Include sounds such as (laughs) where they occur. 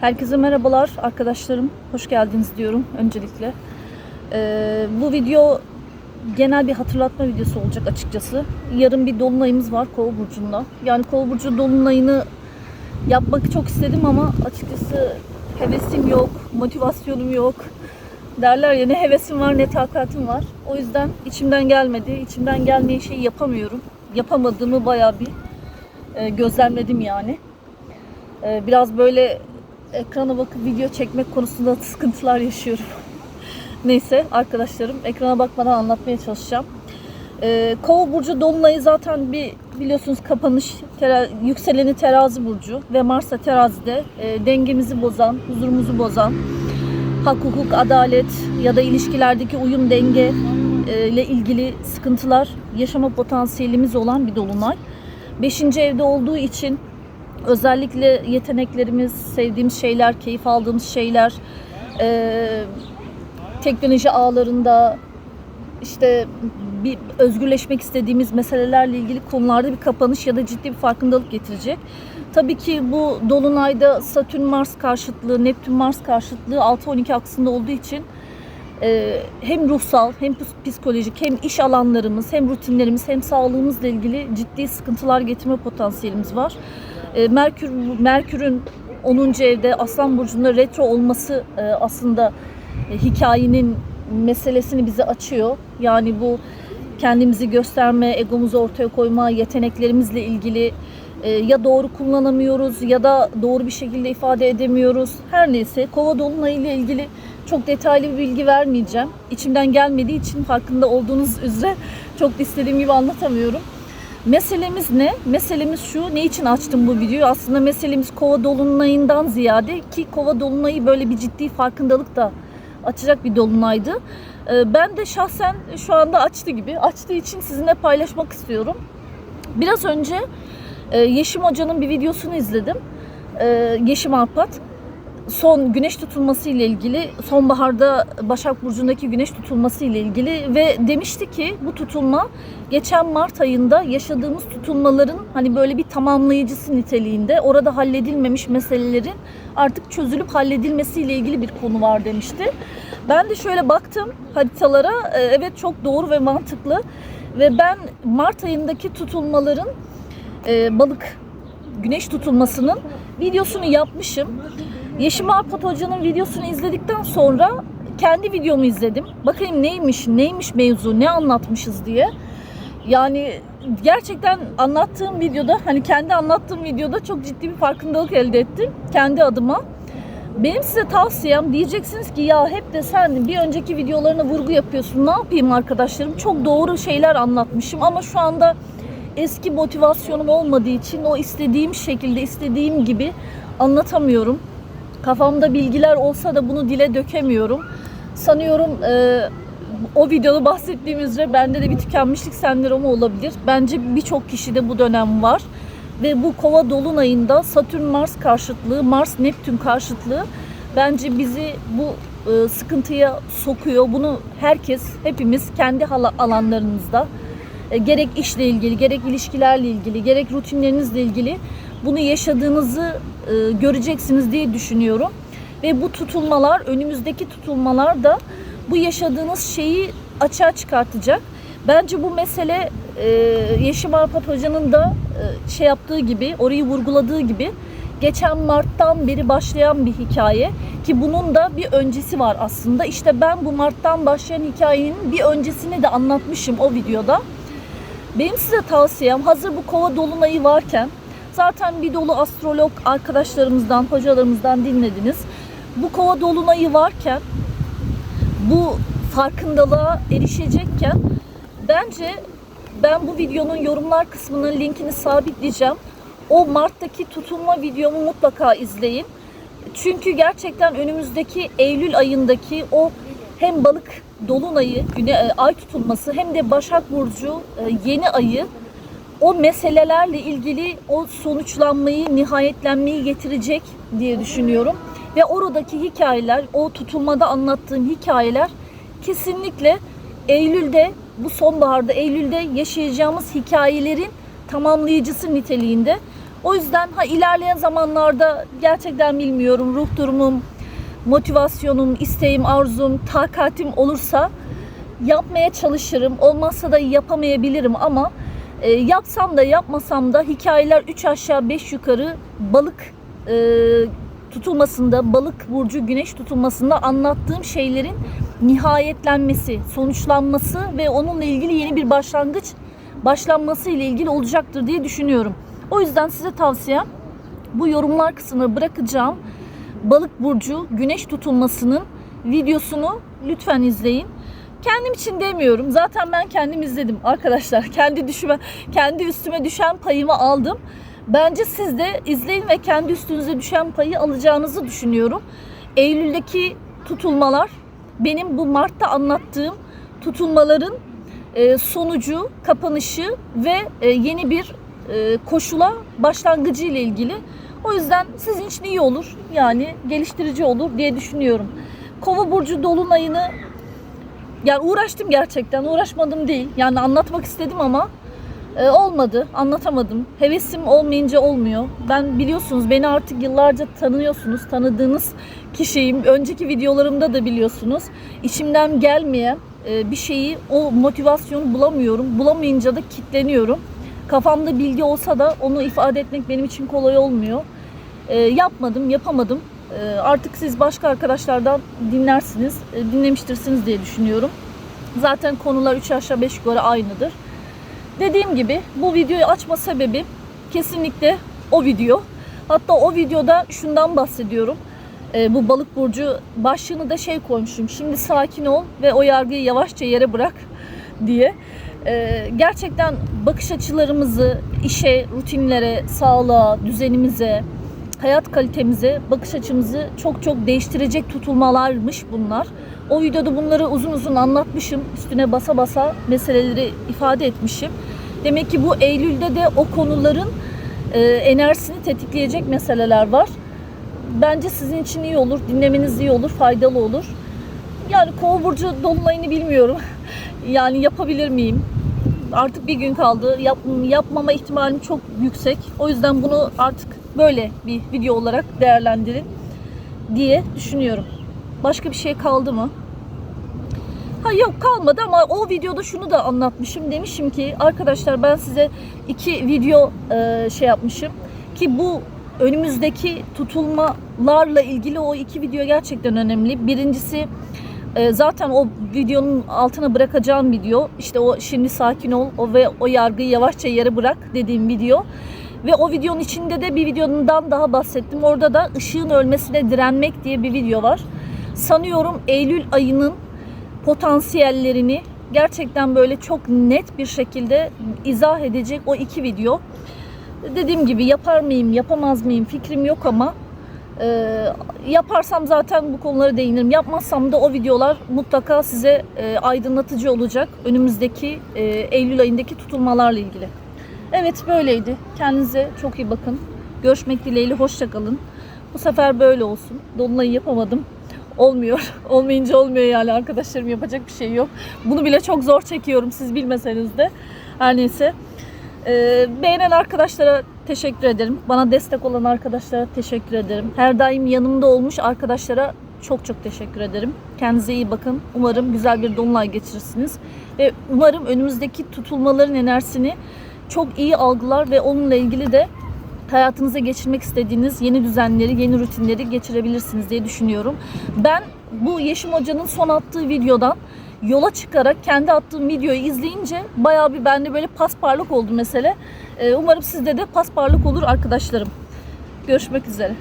Herkese merhabalar arkadaşlarım. Hoş geldiniz diyorum öncelikle. Ee, bu video genel bir hatırlatma videosu olacak açıkçası. Yarın bir dolunayımız var Kova burcunda. Yani Kova burcu dolunayını yapmak çok istedim ama açıkçası hevesim yok, motivasyonum yok. Derler ya ne hevesim var ne takatim var. O yüzden içimden gelmedi. İçimden gelmeyen şeyi yapamıyorum. Yapamadığımı bayağı bir e, gözlemledim yani. Ee, biraz böyle ekrana bakıp video çekmek konusunda sıkıntılar yaşıyorum. (laughs) Neyse arkadaşlarım ekrana bakmadan anlatmaya çalışacağım. Ee, Kova burcu dolunayı zaten bir biliyorsunuz kapanış tera- yükseleni terazi burcu ve Mars da terazide e, dengemizi bozan, huzurumuzu bozan, hak hukuk, adalet ya da ilişkilerdeki uyum denge e, ile ilgili sıkıntılar yaşama potansiyelimiz olan bir dolunay. Beşinci evde olduğu için özellikle yeteneklerimiz, sevdiğimiz şeyler, keyif aldığımız şeyler, e, teknoloji ağlarında işte bir özgürleşmek istediğimiz meselelerle ilgili konularda bir kapanış ya da ciddi bir farkındalık getirecek. Tabii ki bu dolunayda Satürn Mars karşıtlığı, Neptün Mars karşıtlığı 6-12 aksında olduğu için e, hem ruhsal hem psikolojik hem iş alanlarımız hem rutinlerimiz hem sağlığımızla ilgili ciddi sıkıntılar getirme potansiyelimiz var. E, Merkür Merkür'ün 10. evde Aslan burcunda retro olması e, aslında e, hikayenin meselesini bize açıyor. Yani bu kendimizi gösterme, egomuzu ortaya koyma, yeteneklerimizle ilgili e, ya doğru kullanamıyoruz ya da doğru bir şekilde ifade edemiyoruz. Her neyse kova dolunayı ile ilgili çok detaylı bir bilgi vermeyeceğim. İçimden gelmediği için farkında olduğunuz üzere çok istediğim gibi anlatamıyorum. Meselemiz ne? Meselemiz şu. Ne için açtım bu videoyu? Aslında meselemiz kova dolunayından ziyade ki kova dolunayı böyle bir ciddi farkındalık da açacak bir dolunaydı. Ee, Ben de şahsen şu anda açtı gibi. Açtığı için sizinle paylaşmak istiyorum. Biraz önce e, Yeşim Hoca'nın bir videosunu izledim. E, Yeşim Arpat son güneş tutulması ile ilgili sonbaharda Başak Burcu'ndaki güneş tutulması ile ilgili ve demişti ki bu tutulma geçen Mart ayında yaşadığımız tutulmaların hani böyle bir tamamlayıcısı niteliğinde orada halledilmemiş meselelerin artık çözülüp halledilmesi ile ilgili bir konu var demişti. Ben de şöyle baktım haritalara e, evet çok doğru ve mantıklı ve ben Mart ayındaki tutulmaların e, balık güneş tutulmasının videosunu yapmışım. Yeşim Arpat Hoca'nın videosunu izledikten sonra kendi videomu izledim. Bakayım neymiş, neymiş mevzu, ne anlatmışız diye. Yani gerçekten anlattığım videoda, hani kendi anlattığım videoda çok ciddi bir farkındalık elde ettim kendi adıma. Benim size tavsiyem diyeceksiniz ki ya hep de sen bir önceki videolarına vurgu yapıyorsun. Ne yapayım arkadaşlarım? Çok doğru şeyler anlatmışım ama şu anda eski motivasyonum olmadığı için o istediğim şekilde, istediğim gibi anlatamıyorum. Kafamda bilgiler olsa da bunu dile dökemiyorum. Sanıyorum e, o videoda bahsettiğim üzere bende de bir tükenmişlik sendromu olabilir. Bence birçok kişide bu dönem var. Ve bu kova dolunayında Satürn Mars karşıtlığı, Mars Neptün karşıtlığı bence bizi bu e, sıkıntıya sokuyor. Bunu herkes, hepimiz kendi alanlarımızda e, gerek işle ilgili, gerek ilişkilerle ilgili, gerek rutinlerinizle ilgili bunu yaşadığınızı e, göreceksiniz diye düşünüyorum. Ve bu tutulmalar, önümüzdeki tutulmalar da bu yaşadığınız şeyi açığa çıkartacak. Bence bu mesele e, Yeşim Arpat Hoca'nın da e, şey yaptığı gibi, orayı vurguladığı gibi geçen Mart'tan beri başlayan bir hikaye ki bunun da bir öncesi var aslında. İşte ben bu Mart'tan başlayan hikayenin bir öncesini de anlatmışım o videoda. Benim size tavsiyem hazır bu kova dolunayı varken zaten bir dolu astrolog arkadaşlarımızdan, hocalarımızdan dinlediniz. Bu kova dolunayı varken bu farkındalığa erişecekken bence ben bu videonun yorumlar kısmının linkini sabitleyeceğim. O Mart'taki tutulma videomu mutlaka izleyin. Çünkü gerçekten önümüzdeki Eylül ayındaki o hem balık dolunayı, e, ay tutulması hem de Başak Burcu e, yeni ayı o meselelerle ilgili o sonuçlanmayı, nihayetlenmeyi getirecek diye düşünüyorum. Ve oradaki hikayeler, o tutulmada anlattığım hikayeler kesinlikle Eylül'de, bu sonbaharda Eylül'de yaşayacağımız hikayelerin tamamlayıcısı niteliğinde. O yüzden ha ilerleyen zamanlarda gerçekten bilmiyorum ruh durumum, motivasyonum, isteğim, arzum, takatim olursa yapmaya çalışırım. Olmazsa da yapamayabilirim ama e, yapsam da yapmasam da hikayeler 3 aşağı 5 yukarı balık e, tutulmasında, balık burcu güneş tutulmasında anlattığım şeylerin nihayetlenmesi, sonuçlanması ve onunla ilgili yeni bir başlangıç başlanması ile ilgili olacaktır diye düşünüyorum. O yüzden size tavsiyem bu yorumlar kısmına bırakacağım balık burcu güneş tutulmasının videosunu lütfen izleyin. Kendim için demiyorum. Zaten ben kendim izledim arkadaşlar. (laughs) Kendi düşüme, kendi üstüme düşen payımı aldım. Bence siz de izleyin ve kendi üstünüze düşen payı alacağınızı düşünüyorum. Eylül'deki tutulmalar benim bu Mart'ta anlattığım tutulmaların e, sonucu, kapanışı ve e, yeni bir e, koşula başlangıcı ile ilgili. O yüzden sizin için iyi olur. Yani geliştirici olur diye düşünüyorum. Kova burcu dolunayını yani uğraştım gerçekten. Uğraşmadım değil. Yani anlatmak istedim ama e, olmadı. Anlatamadım. Hevesim olmayınca olmuyor. Ben biliyorsunuz beni artık yıllarca tanıyorsunuz. Tanıdığınız kişiyim. Önceki videolarımda da biliyorsunuz. İçimden gelmeyen e, bir şeyi o motivasyonu bulamıyorum. Bulamayınca da kitleniyorum. Kafamda bilgi olsa da onu ifade etmek benim için kolay olmuyor. E, yapmadım, yapamadım. E, artık siz başka arkadaşlardan dinlersiniz, e, dinlemiştirsiniz diye düşünüyorum. Zaten konular 3 aşağı 5 yukarı aynıdır. Dediğim gibi bu videoyu açma sebebi kesinlikle o video. Hatta o videoda şundan bahsediyorum. E, bu balık burcu başlığını da şey koymuşum. Şimdi sakin ol ve o yargıyı yavaşça yere bırak diye. E, gerçekten bakış açılarımızı işe, rutinlere, sağlığa, düzenimize, hayat kalitemize, bakış açımızı çok çok değiştirecek tutulmalarmış bunlar. O videoda bunları uzun uzun anlatmışım. Üstüne basa basa meseleleri ifade etmişim. Demek ki bu Eylül'de de o konuların e, enerjisini tetikleyecek meseleler var. Bence sizin için iyi olur, dinlemeniz iyi olur, faydalı olur. Yani Kova burcu dolunayını bilmiyorum. (laughs) yani yapabilir miyim? Artık bir gün kaldı. Yap, yapmama ihtimalim çok yüksek. O yüzden bunu artık böyle bir video olarak değerlendirin diye düşünüyorum. Başka bir şey kaldı mı? Ha yok kalmadı ama o videoda şunu da anlatmışım. Demişim ki arkadaşlar ben size iki video e, şey yapmışım ki bu önümüzdeki tutulmalarla ilgili o iki video gerçekten önemli. Birincisi e, zaten o videonun altına bırakacağım video işte o şimdi sakin ol o ve o yargıyı yavaşça yere bırak dediğim video. Ve o videonun içinde de bir videondan daha bahsettim. Orada da ışığın ölmesine direnmek diye bir video var. Sanıyorum Eylül ayının potansiyellerini gerçekten böyle çok net bir şekilde izah edecek o iki video. Dediğim gibi yapar mıyım, yapamaz mıyım fikrim yok ama e, yaparsam zaten bu konulara değinirim. Yapmazsam da o videolar mutlaka size e, aydınlatıcı olacak. Önümüzdeki e, Eylül ayındaki tutulmalarla ilgili. Evet böyleydi. Kendinize çok iyi bakın. Görüşmek dileğiyle hoşçakalın. Bu sefer böyle olsun. Dolunayı yapamadım. Olmuyor. (laughs) Olmayınca olmuyor yani arkadaşlarım yapacak bir şey yok. Bunu bile çok zor çekiyorum siz bilmeseniz de. Her neyse. Ee, beğenen arkadaşlara teşekkür ederim. Bana destek olan arkadaşlara teşekkür ederim. Her daim yanımda olmuş arkadaşlara çok çok teşekkür ederim. Kendinize iyi bakın. Umarım güzel bir dolunay geçirirsiniz. Ve umarım önümüzdeki tutulmaların enerjisini çok iyi algılar ve onunla ilgili de hayatınıza geçirmek istediğiniz yeni düzenleri, yeni rutinleri geçirebilirsiniz diye düşünüyorum. Ben bu Yeşim Hoca'nın son attığı videodan yola çıkarak kendi attığım videoyu izleyince bayağı bir bende böyle pasparlık oldu mesele. Ee, Umarım sizde de pasparlık olur arkadaşlarım. Görüşmek üzere.